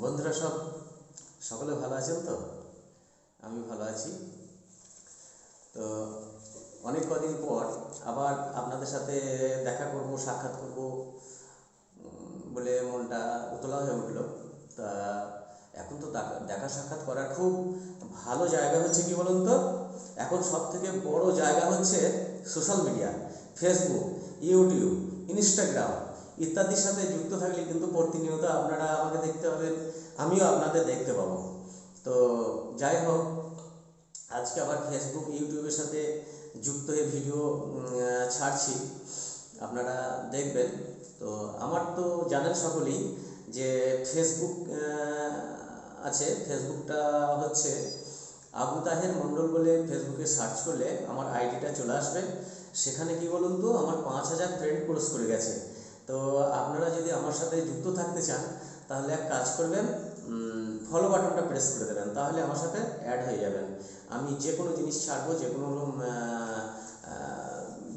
বন্ধুরা সব, সকলে ভালো আছেন তো? আমি ভালো আছি। তো অনেক কদিন পর আবার আপনাদের সাথে দেখা করব, সাক্ষাৎ করব বলে মনটা উতলা হয়ে উঠল। তা এখন তো দেখা- সাক্ষাৎ করার খুব ভালো জায়গা হচ্ছে কি বলুন তো? এখন সব থেকে বড় জায়গা হচ্ছে social media Facebook YouTube Instagram ইত্যাদির সাথে যুক্ত থাকলে কিন্তু প্রতিনিয়ত আপনারা আমাকে দেখতে পাবেন, আমিও আপনাদের দেখতে পাবো। তো যাই হোক, আজকে আবার ফেসবুক ইউটিউবের সাথে যুক্ত হয়ে ভিডিও ছাড়ছি। আপনারা দেখবেন। তো আমার তো জানেন সকলেই যে ফেসবুক আছে। ফেসবুকটা হচ্ছে আবু তাহের মণ্ডল বলে ফেসবুকে সার্চ করলে আমার আইডিটা চলে আসবে। সেখানে কি বলুন তো, আমার পাঁচ হাজার ফ্রেন্ড ক্লোজ করে গেছে। তো আপনারা যদি আমার সাথে যুক্ত থাকতে চান, তাহলে এক কাজ করবেন ফলো বাটনটা প্রেস করে দেবেন, তাহলে আমার সাথে অ্যাড হয়ে যাবেন। আমি যে কোনো জিনিস ছাড়বো যে কোনো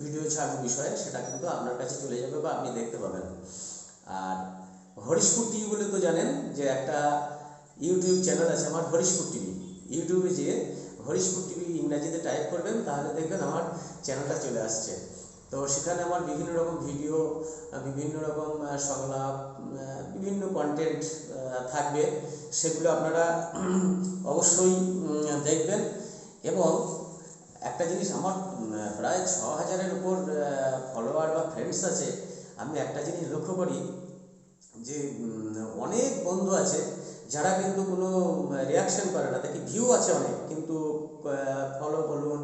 ভিডিও ছাড়বো বিষয়ে, সেটা কিন্তু আপনার কাছে চলে যাবে বা আপনি দেখতে পাবেন। আর হরিশপুর টিভি বলে তো জানেন যে একটা ইউটিউব চ্যানেল আছে আমার, হরিশপুর টিভি ইউটিউবে যেয়ে হরিশপুর টিভি ইংরাজিতে টাইপ করবেন, তাহলে দেখবেন আমার চ্যানেলটা চলে আসছে। তো সেখানে আমার বিভিন্ন রকম ভিডিও বিভিন্ন রকম সংলাপ বিভিন্ন কন্টেন্ট থাকবে। সেগুলো আপনারা অবশ্যই দেখবেন। এবং একটা জিনিস আমার প্রায় ছ হাজারের উপর ফলোয়ার বা ফ্রেন্ডস আছে। আমি একটা জিনিস লক্ষ্য করি যে অনেক বন্ধু আছে যারা কিন্তু কোনো রিয়াকশন করে না। দেখি ভিউ আছে অনেক। কিন্তু ফলো বলুন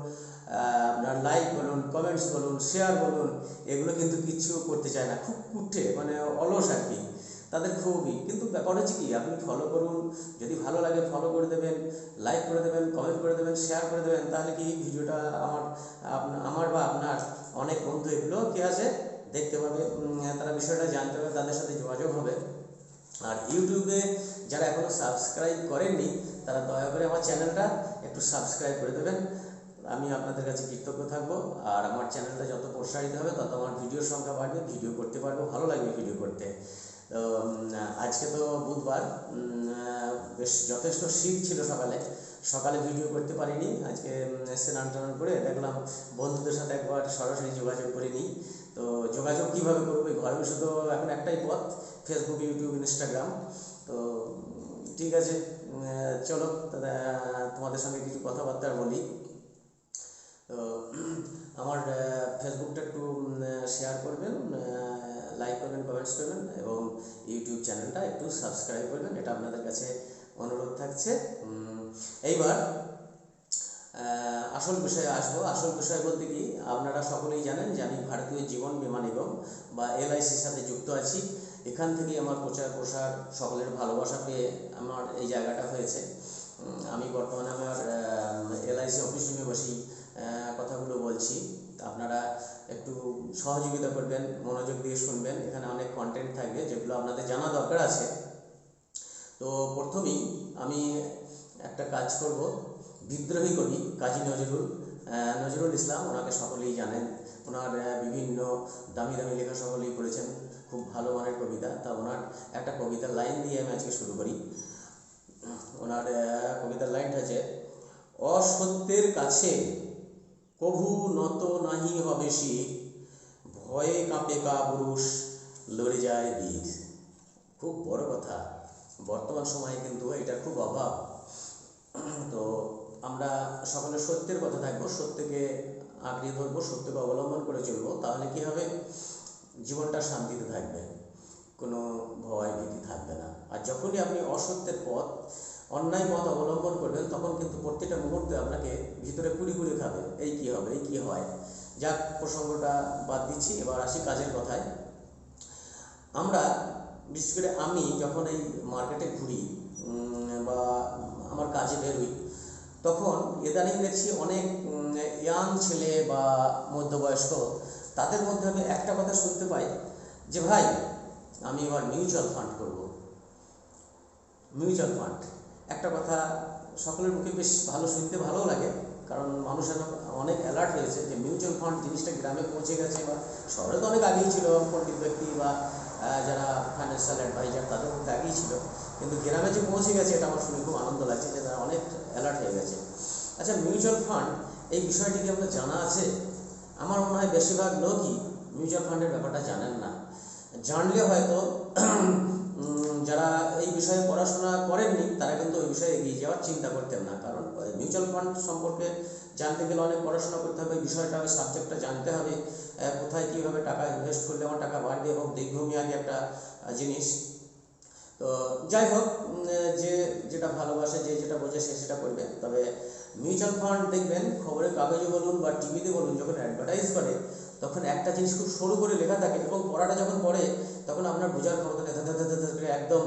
আপনার লাইক বলুন কমেন্টস বলুন শেয়ার বলুন, এগুলো কিন্তু কিচ্ছু করতে চায় না। খুব কুঠে মানে অলস আর কি। তাদের খুবই। কিন্তু ব্যাপার হচ্ছে কি, আপনি ফলো করুন, যদি ভালো লাগে ফলো করে দেবেন লাইক করে দেবেন কমেন্ট করে দেবেন শেয়ার করে দেবেন, তাহলে কি ভিডিওটা আমার আমার বা আপনার অনেক বন্ধু এগুলো কি আছে? দেখতে পাবে। তারা বিষয়টা জানতে পারবে, তাদের সাথে যোগাযোগ হবে। আর ইউটিউবে যারা এখনও সাবস্ক্রাইব করেননি, তারা দয়া করে আমার চ্যানেলটা একটু সাবস্ক্রাইব করে দেবেন। আমি আপনাদের কাছে কৃতজ্ঞ থাকব। আর আমার চ্যানেলটা যত প্রসারিত হবে, তত আমার ভিডিওর সংখ্যা বাড়বে, ভিডিও করতে পারব, ভালো লাগবে ভিডিও করতে। তো আজকে তো বুধবার বেশ যথেষ্ট শীত ছিল সকালে। সকালে ভিডিও করতে পারিনি, আজকে স্নান টান করে দেখলাম বন্ধুদের সাথে একবার সরাসরি যোগাযোগ করে নিই। তো, যোগাযোগ কীভাবে করব? ঘরে বসে তো এখন একটাই পথ ফেসবুক ইউটিউব ইনস্টাগ্রাম তো ঠিক আছে চলো তোমাদের সঙ্গে কিছু কথাবার্তা বলি। তো আমার ফেসবুকটা একটু শেয়ার করবেন লাইক করবেন কমেন্টস করবেন এবং ইউটিউব চ্যানেলটা একটু সাবস্ক্রাইব করবেন এটা আপনাদের কাছে অনুরোধ থাকছে। এইবার আসল বিষয়ে আসব। আসল বিষয় বলতে কি আপনারা সকলেই জানেন যে আমি ভারতীয় জীবন বীমা নিগম বা এলআইসির সাথে যুক্ত আছি। এখান থেকে আমার প্রচার প্রসার সকলের ভালোবাসা পেয়ে আমার এই জায়গাটা হয়েছে। আমি বর্তমানে আমার এলআইসি অফিস রুমে আহ, কথাগুলো বলছি। আপনারা একটু সহযোগিতা করবেন, মনোযোগ দিয়ে শুনবেন। এখানে অনেক কন্টেন্ট থাকবে যেগুলো আপনাদের জানা দরকার আছে। তো প্রথমেই আমি একটা কাজ করব। বিদ্রোহী কবি কাজী নজরুল নজরুল ইসলাম, ওনাকে সকলেই জানেন। ওনার বিভিন্ন দামি দামি লেখা সকলেই পড়েছেন। খুব ভালো মানের কবিতা। তা ওনার একটা কবিতার লাইন দিয়ে আমি আজকে শুরু করি। ওনার কবিতার লাইনটা আছে, অসত্যের কাছে কভু নত নাহি হবে শির ভয়ে কাঁপে কা পুরুষ, লড়ে যায় বীর। খুব বড় কথা। বর্তমান সময়ে কিন্তু এটার খুব অভাব। তো আমরা সকলে সত্যের কথা থাকব, সত্যকে আঁকড়িয়ে ধরবো, সত্যকে অবলম্বন করে চলবো, তাহলে কি হবে? জীবনটা শান্তিতে থাকবে। কোনো ভয় ভীতি থাকবে না। আর যখনই আপনি অসত্যের পথ অন্যায় পথ অবলম্বন করবেন, তখন কিন্তু প্রত্যেকটা মুহূর্তে আপনাকে ভিতরে কুড়ি কুড়ি খাবে, এই কি হবে, এই কি হয়। যাক, প্রসঙ্গটা বাদ দিচ্ছি, এবার আসি কাজের কথায়। আমরা, বিশেষ করে আমি যখন এই মার্কেটে ঘুরি বা আমার কাজে বেরোই, তখন ইদানিং দেখছি অনেক ইয়াং ছেলে বা মধ্যবয়স্ক, তাদের মধ্যে আমি একটা কথা শুনতে পাই, যে ভাই, আমি এবার মিউচুয়াল ফান্ড করব। মিউচুয়াল ফান্ড একটা কথা সকলের মুখে বেশ ভালো শুনতে ভালোও লাগে, কারণ মানুষ অনেক অ্যালার্ট হয়েছে যে মিউচুয়াল ফান্ড জিনিসটা গ্রামে পৌঁছে গেছে বা শহরে তো অনেক আগেই ছিল পণ্ডিত ব্যক্তি বা যারা ফাইন্যান্সিয়াল অ্যাডভাইজার তাদের মধ্যে আগেই ছিল। কিন্তু গ্রামে যে পৌঁছে গেছে এটা আমার শুনে খুব আনন্দ লাগছে যে তারা অনেক অ্যালার্ট হয়ে গেছে। আচ্ছা মিউচুয়াল ফান্ড এই বিষয়টি কি আপনার জানা আছে? আমার মনে হয় বেশিরভাগ লোকই মিউচুয়াল ফান্ডের ব্যাপারটা জানেন না। জানলে হয়তো যারা এই বিষয়ে পড়াশোনা করেননি, তারা কিন্তু ওই বিষয়ে এগিয়ে যাওয়ার চিন্তা করতেন না। কারণ মিউচুয়াল ফান্ড সম্পর্কে জানতে গেলে অনেক পড়াশোনা করতে হবে, বিষয়টা, ওই সাবজেক্টটা জানতে হবে কোথায় কীভাবে টাকা ইনভেস্ট করলে আমার টাকা বাড়বে এবং দীর্ঘমেয়াদী একটা জিনিস। তো যাই হোক যে যেটা ভালোবাসে, যে যেটা বোঝে, সে সেটা করবে। তবে মিউচুয়াল ফান্ড দেখবেন খবরের কাগজে বলুন বা টিভিতে বলুন, যখন অ্যাডভার্টাইজ করে তখন একটা জিনিস খুব সরু করে লেখা থাকে এবং পড়াটা যখন পড়ে, তখন আপনার বোঝার ক্ষমতা একদম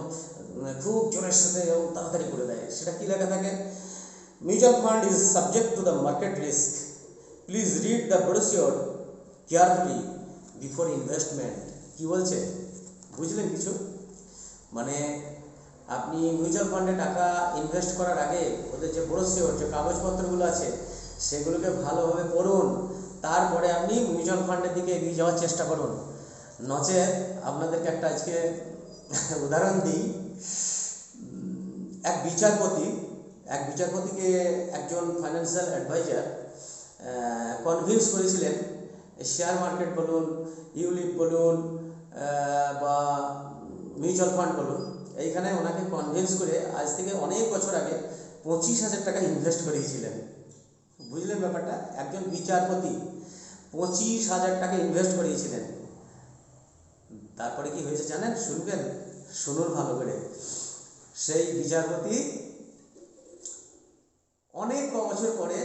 খুব জোরের সাথে এবং তাড়াতাড়ি করে দেয়। সেটা কি লেখা থাকে? Mutual fund is subject to the market risk please read the brochure carefully before investment কি বলছে? বুঝলেন কিছু? মানে আপনি মিউচুয়াল ফান্ডে টাকা ইনভেস্ট করার আগে, ওদের যে ব্রোশিওর যে কাগজপত্রগুলো আছে, সেগুলোকে ভালোভাবে পড়ুন। তারপরে আপনি মিউচুয়াল ফান্ডের দিকে এগিয়ে যাওয়ার চেষ্টা করুন। নচেত আপনাদেরকে একটা আজকে উদাহরণ দিই। এক বিচারপতি, এক বিচারপতিকে একজন ফাইন্যান্সিয়াল অ্যাডভাইজার কনভিন্স করেছিলেন শেয়ার মার্কেট বলুন ইউলিপ বলুন বা মিউচুয়াল ফান্ড বলুন। এইখানে ওনাকে কনভিন্স করে আজ থেকে অনেক বছর আগে পঁচিশ হাজার টাকা ইনভেস্ট করিয়েছিলেন। বুঝলেন ব্যাপারটা? একজন বিচারপতি। পঁচিশ হাজার টাকা ইনভেস্ট করিয়েছিলেন। তারপরে কি হয়েছে জানেন? শুনবেন? শুনুন ভালো করে। সেই বিচারপতি অনেক ক বছর পরে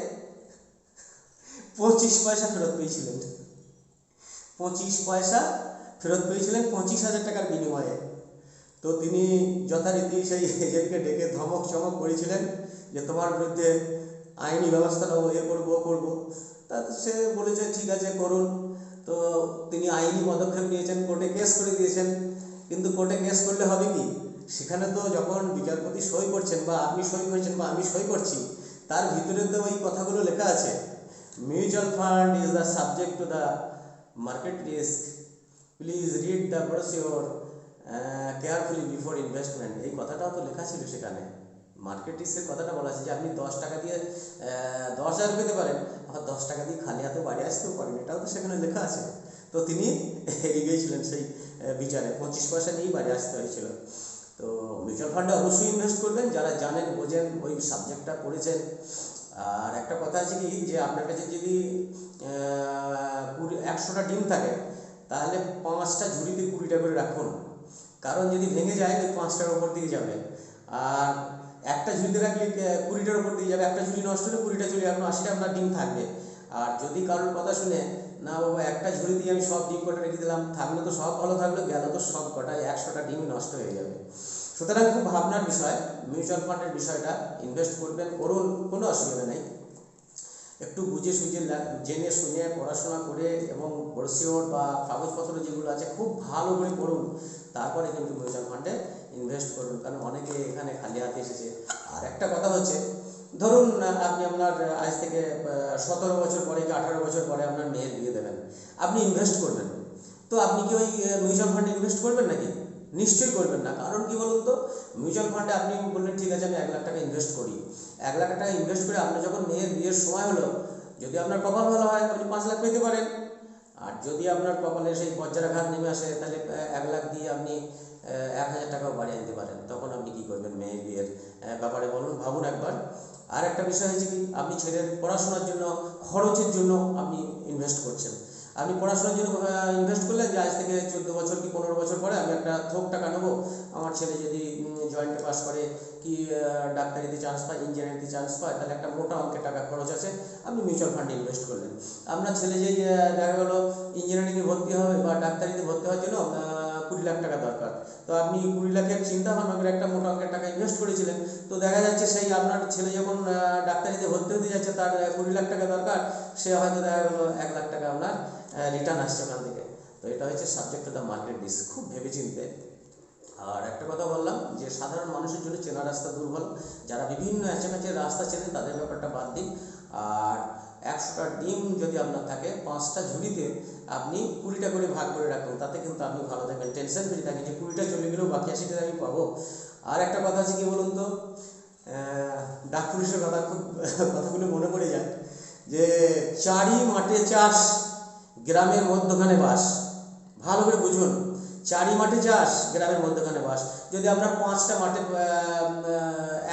পঁচিশ পয়সা ফেরত পেয়েছিলেন। পঁচিশ পয়সা ফেরত পেয়েছিলেন পঁচিশ হাজার টাকার বিনিময়ে। তো তিনি যথারীতি সেই এজেন্টকে ডেকে ধমক চমক করেছিলেন যে, তোমার বিরুদ্ধে আইনি ব্যবস্থা নেব, এ করব, ও করব। তা সে বলেছে, ঠিক আছে, করুন। তো তিনি আইনি পদক্ষেপ নিয়েছেন, কোর্টে কেস করে দিয়েছেন। কিন্তু কোর্টে কেস করলে হবে কি? সেখানে তো যখন বিচারপতি সই করছেন বা আপনি সই করছেন বা আমি সই করছি, তার ভিতরে তো ওই কথাগুলো লেখা আছে mutual fund is the subject to the market risk please read the brochure carefully before investment এই কথাটাও তো লেখা ছিল সেখানে। মার্কেট রিস্কের কথাটা বলা আছে যে আপনি দশ টাকা দিয়ে দশ হাজার পেতে পারেন, আবার দশ টাকা দিয়ে খালি হাতে বাড়ি আসতেও পারেন, এটাও তো সেখানে লেখা আছে। তো তিনি হেরে গিয়েছিলেন সেই বিচারে, পঁচিশ পয়সা নিয়েই বাড়ি আসতে হয়েছিল। তো মিউচুয়াল ফান্ডে অবশ্যই ইনভেস্ট করবেন, যারা জানেন, বোঝেন, ওই সাবজেক্টটা পড়েছেন। আর একটা কথা আছে কি, যে আপনার কাছে যদি কুড়ি, একশোটা ডিম থাকে, তাহলে পাঁচটা ঝুড়িতে কুড়িটা করে রাখুন। কারণ যদি ভেঙে যায় তো পাঁচটার ওপর দিকে যাবে। আর একটা ঝুড়িতে রাখলে কুড়িটার উপর দিয়ে যাবে, একটা ঝুড়ি নষ্ট হলে কুড়িটা ঝুলি এখন আশিটা আপনার ডিম থাকবে। আর যদি কারোর কথা শুনে, না বাবা, একটা ঝুড়ি দিয়ে আমি সব ডিম কটা রেখে দিলাম, থাকলে তো সব ভালো থাকল, গেল তো সব কটা একশোটা ডিম নষ্ট হয়ে যাবে। সুতরাং খুব ভাবনার বিষয় মিউচুয়াল ফান্ডের বিষয়টা ইনভেস্ট করবেন, করুন, কোনো অসুবিধা নেই। একটু বুঝে সুঝে জেনে শুনে পড়াশোনা করে এবং ব্রোশিওর বা কাগজপত্র যেগুলো আছে খুব ভালো করে পড়ুন। তারপরে কিন্তু মিউচুয়াল ফান্ডে ইনভেস্ট করুন। কারণ অনেকে এখানে খালি হাতে এসেছে। আর একটা কথা হচ্ছে, ধরুন আপনি আপনার আজ থেকে সতেরো বছর পরে কি আঠারো বছর পরে আপনার মেয়ের বিয়ে দেবেন। আপনি ইনভেস্ট করবেন। তো আপনি কি ওই মিউচুয়াল ফান্ডে ইনভেস্ট করবেন নাকি? নিশ্চয়ই করবেন না। কারণ কি বলুন তো মিউচুয়াল ফান্ডে আপনি বললেন, ঠিক আছে, আমি এক লাখ টাকা ইনভেস্ট করি। এক লাখ টাকা ইনভেস্ট করে আপনার যখন মেয়ের বিয়ের সময় হলো, যদি আপনার কপাল ভালো হয়, আপনি পাঁচ লাখ পেতে পারেন। আর যদি আপনার কপালে সেই বজ্রাঘাত নেমে আসে, তাহলে এক লাখ দিয়ে আপনি এক হাজার টাকাও বাড়িয়ে আনতে পারেন। তখন আপনি কি করবেন মেয়ের বিয়ের ব্যাপারে বলুন, ভাবুন একবার। আর একটা বিষয় হয়েছে কি, আপনি ছেলের পড়াশোনার জন্য, খরচের জন্য আপনি ইনভেস্ট করছেন। আপনি পড়াশোনার জন্য ইনভেস্ট করলেন যে আজ থেকে চোদ্দ বছর কি পনেরো বছর পরে আমি একটা থোক টাকা নেব। আমার ছেলে যদি জয়েন্টে পাস করে, কি ডাক্তারিতে চান্স পায় ইঞ্জিনিয়ারিংতে চান্স পায়, তাহলে একটা মোটা অঙ্কের টাকা খরচ আছে, আপনি মিউচুয়াল ফান্ডে ইনভেস্ট করলেন। আপনার ছেলে যে দেখা গেলো ইঞ্জিনিয়ারিংয়ে ভর্তি হবে বা ডাক্তারিতে ভর্তি হওয়ার জন্য কুড়ি লাখ টাকা দরকার। তো আপনি কুড়ি লাখের চিন্তা ভাবনা করে একটা মোটা অঙ্কের টাকা ইনভেস্ট করেছিলেন। তো দেখা যাচ্ছে সেই আপনার ছেলে যখন ডাক্তারিতে ভর্তি হতে যাচ্ছে, তার কুড়ি লাখ টাকা দরকার, সে হয়তো দেখা গেলো এক লাখ টাকা আপনার রিটার্ন আসছে ওখান থেকে। তো এটা হচ্ছে subject of the market risk খুব ভেবেচিন্তে। আর একটা কথা বললাম যে, সাধারণ মানুষের জন্য চেনা রাস্তা দুর্বল। যারা বিভিন্ন অ্যাচেম্যাচের রাস্তা চেনেন, তাদের ব্যাপারটা বাদ দিন। আর একশোটা ডিম যদি আপনার থাকে, পাঁচটা ঝুড়িতে আপনি কুড়িটা করে ভাগ করে রাখুন, তাতে কিন্তু আপনি ভালো থাকবেন। টেনশন ফ্রি থাকেন যে, কুড়িটা চলে গেলেও বাকি আশিটা আমি পাবো। আর একটা কথা আছে কি বলুন তো? ডাক পুলিশের কথা, খুব, কথাগুলো মনে পড়ে যায়। যে, চারি মাঠে চাষ গ্রামের মধ্যখানে বাস। ভালো করে বুঝুন। চারি মাঠে চাষ গ্রামের মধ্যখানে বাস। যদি আপনার পাঁচটা মাঠে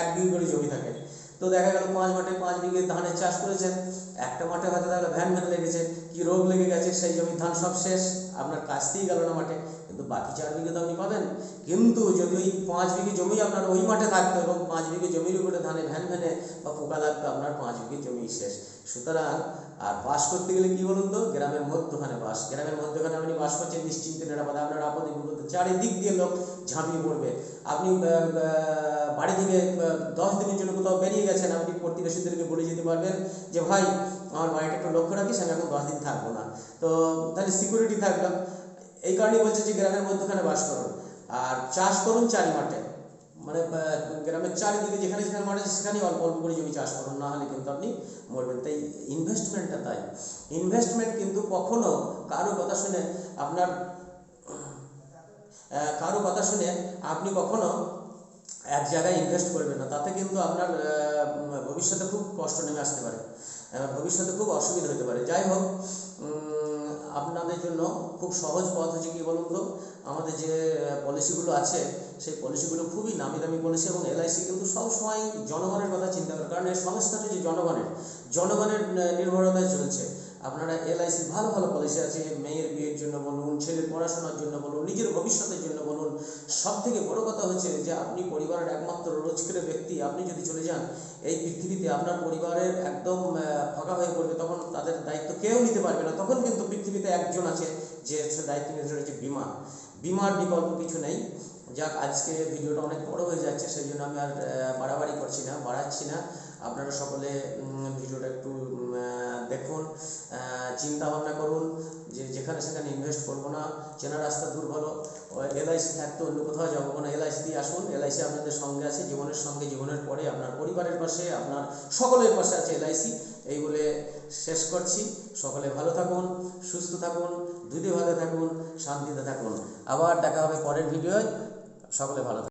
এক বিঘে করে জমি থাকে, তো দেখা গেল পাঁচ মাঠে পাঁচ বিঘে ধানের চাষ করেছেন। একটা মাঠে হয়তো তাহলে ভ্যান ভ্যান লেগেছে, কি রোগ লেগে গেছে, সেই জমি ধান সব শেষ। আপনার কাজতেই গেল না মাঠে। কিন্তু বাকি চার বিঘে তো আপনি পাবেন। কিন্তু যদি ওই পাঁচ বিঘে জমি আপনার ওই মাঠে থাকতো এবং পাঁচ বিঘে জমির উপরে ধানে ভ্যান ভ্যানে বা পোকা লাগতো, আপনার পাঁচ বিঘে জমি শেষ। সুতরাং আর বাস করতে গেলে কি বলুন তো? গ্রামের মধ্যখানে বাস। গ্রামের মধ্যখানে আপনি বাস করছেন, নিশ্চিন্তে নিরাপদে। আপনার আপদে বিপদে চারিদিক দিয়ে লোক ঝাঁপিয়ে পড়বে। আপনি বাড়ি থেকে দশ দিনের জন্য কোথাও বেরিয়ে গেছেন, আপনি প্রতিবেশীদেরকে বলে যেতে পারবেন যে, ভাই, আমার বাড়িটা একটু লক্ষ্য রাখিস, আমি এখন দশ দিন থাকব না। তো তাহলে সিকিউরিটি থাকল। এই কারণেই বলছে যে, গ্রামের মধ্যখানে বাস করুন। আর চাষ করুন চারি মাঠে মানে গ্রামের চারিদিকে যেখানে যেখানে মাঠ আছে সেখানেই অল্প অল্প করে জমি চাষ করুন, না হলে কিন্তু আপনি মরবেন। তাই ইনভেস্টমেন্টটা তাই। ইনভেস্টমেন্ট কিন্তু কখনো কারও কথা শুনে আপনার কারও কথা শুনে আপনি কখনো এক জায়গায় ইনভেস্ট করবেন না। তাতে কিন্তু আপনার ভবিষ্যতে খুব কষ্ট নেমে আসতে পারে। ভবিষ্যতে খুব অসুবিধা হতে পারে। যাই হোক আপনাদের জন্য খুব সহজ পথ হচ্ছে কী বলুন তো? আমাদের যে পলিসিগুলো আছে, সেই পলিসিগুলো খুবই নামি দামি পলিসি এবং এলআইসি কিন্তু সবসময় জনগণের কথা চিন্তা করে। কারণ এই সংস্থাটা যে জনগণের জনগণের নির্ভরতায় চলছে। আপনারা এলআইসি ভালো ভালো পলিসি আছে, মেয়ের বিয়ের জন্য বলুন, ছেলের পড়াশোনার জন্য বলুন, নিজের ভবিষ্যতের জন্য বলুন সব থেকে বড় কথা হচ্ছে যে আপনি পরিবারের একমাত্র রোজগারের ব্যক্তি, আপনি যদি চলে যান, এই পৃথিবীতে আপনার পরিবারের একদম ফাঁকা হয়ে পড়বে, তখন তাদের দায়িত্ব কেউ নিতে পারবে না, তখন কিন্তু পৃথিবীতে একজন আছে যে দায়িত্ব নিতে চলেছে বিমা বিমার বিকল্প কিছু নেই। যাক, আজকে ভিডিওটা অনেক বড় হয়ে যাচ্ছে, সেই জন্য আমি আর বাড়াবাড়ি করছি না, বাড়াচ্ছি না। আপনারা সকলে ভিডিওটা একটু চিন্তা ভাবনা করুন, যে যেখানে সেখানে ইনভেস্ট করব না, চেনা রাস্তা দূর ভালো। এলআইসি থাকতে অন্য কোথাও যাব না। এলআইসি দিয়ে আসুন। এলআইসি আপনাদের সঙ্গে আছে, জীবনের সঙ্গে, জীবনের পরে আপনার পরিবারের পাশে, আপনার সকলের পাশে আছে এলআইসি এই বলে শেষ করছি। সকলে ভালো থাকুন, সুস্থ থাকুন, দুধে ভালো থাকুন, শান্তিতে থাকুন। আবার দেখা হবে পরের ভিডিওয়। সকলে ভালো থাকুন।